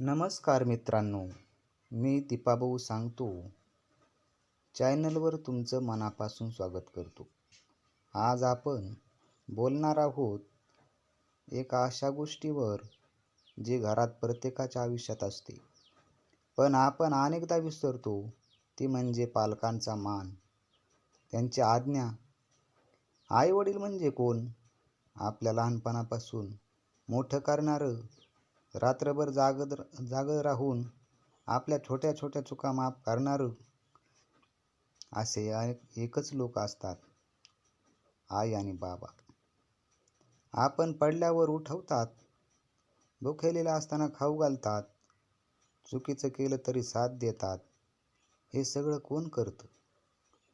नमस्कार मित्रांनो मी दीपाभाऊ सांगतो. चॅनलवर तुमचं मनापासून स्वागत करतो. आज आपण बोलणार आहोत एका अशा गोष्टीवर जी घरात प्रत्येकाच्या आयुष्यात असते. पण आपण अनेकदा विसरतो ती म्हणजे पालकांचा मान. त्यांची आज्ञा. आईवडील म्हणजे कोण? आपल्या लहानपणापासून मोठं करणारं रात्रभर जागत जागं राहून आपल्या छोट्या छोट्या चुका माफ करणारं असे एकच लोक असतात आई आणि बाबा. आपण पडल्यावर उठवतात भुकेलेल्या असताना खाऊ घालतात चुकीचं केलं तरी साथ देतात. हे सगळं कोण करतं?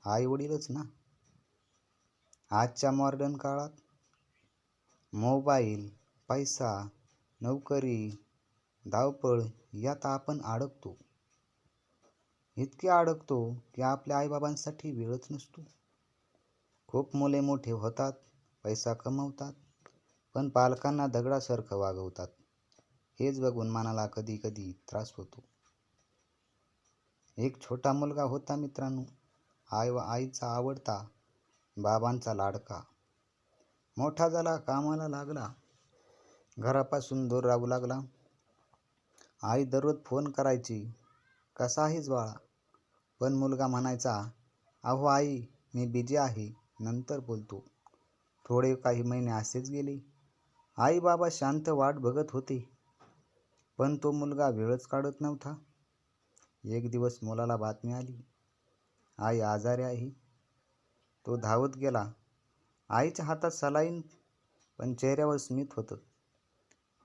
आई वडीलच ना? आजच्या मॉडर्न काळात मोबाईल पैसा नोकरी धावपळ यात आपण अडकतो. इतके अडकतो की आपल्या आईबाबांसाठी वेळच नसतो. खूप मुले मोठे होतात पैसा कमवतात पण पालकांना दगडासारखं वागवतात. हेच बघून मनाला कधी कधी त्रास होतो. एक छोटा मुलगा होता मित्रांनो. आई व आईचा आवडता बाबांचा लाडका. मोठा झाला कामाला लागला. घरापासून दूर राहू लागला. आई दररोज फोन करायची कसा आहेस बाळा? पण मुलगा म्हणायचा अहो आई मी बिजी आहे नंतर बोलतो. थोडे काही महिने असेच गेले. आई बाबा शांत वाट बघत होते पण तो मुलगा वेळच काढत नव्हता. एक दिवस मुलाला बातमी आली आई आजारी आहे. तो धावत गेला. आईच्या हातात सलाईन पण चेहऱ्यावर स्मित होतं.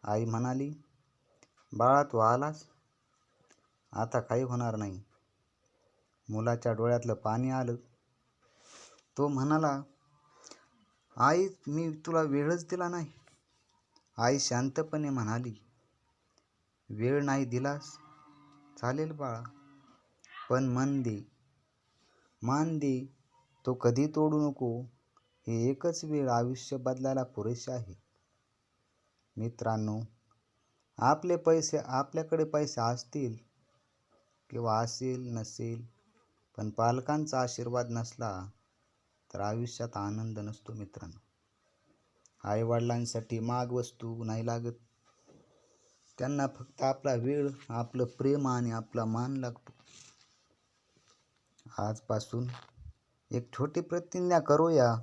आई म्हणाली बाळा तू आलास? आता काही होणार नाही. मुलाच्या डोळ्यातलं पाणी आलं. तो म्हणाला आई मी तुला वेळच दिला नाही. आई शांतपणे म्हणाली वेळ नाही दिलास? चालेल बाळा पण मन दे. मान दे. तो कधी तोडू नको. हे एकच वेळ आयुष्य बदलायला पुरेशी आहे. मित्रांनो आपले पैसे आपल्याकडे पैसे असतील किंवा असेल नसेल पण पालकांचा आशीर्वाद नसला तर आयुष्यात आनंद नसतो मित्रांनो. आईवडिलांसाठी माग वस्तू नाही लागत. त्यांना फक्त आपला वेळ आपलं प्रेम आणि आपला मान लागतो. आजपासून एक छोटी प्रतिज्ञा करूया.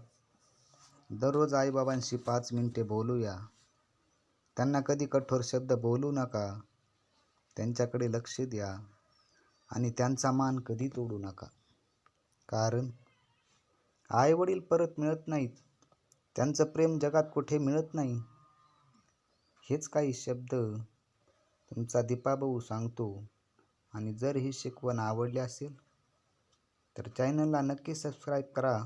दररोज आईबाबांशी पाच मिनिटे बोलूया. त्यांना कधी कठोर शब्द बोलू नका. त्यांच्याकडे लक्ष द्या आणि त्यांचा मान कधी तोडू नका. कारण आईवडील परत मिळत नाहीत. त्यांचं प्रेम जगात कुठे मिळत नाही. हेच काही शब्द तुमचा दीपाभाऊ सांगतो. आणि जर ही शिकवण आवडली असेल तर चॅनलला नक्की सबस्क्राईब करा.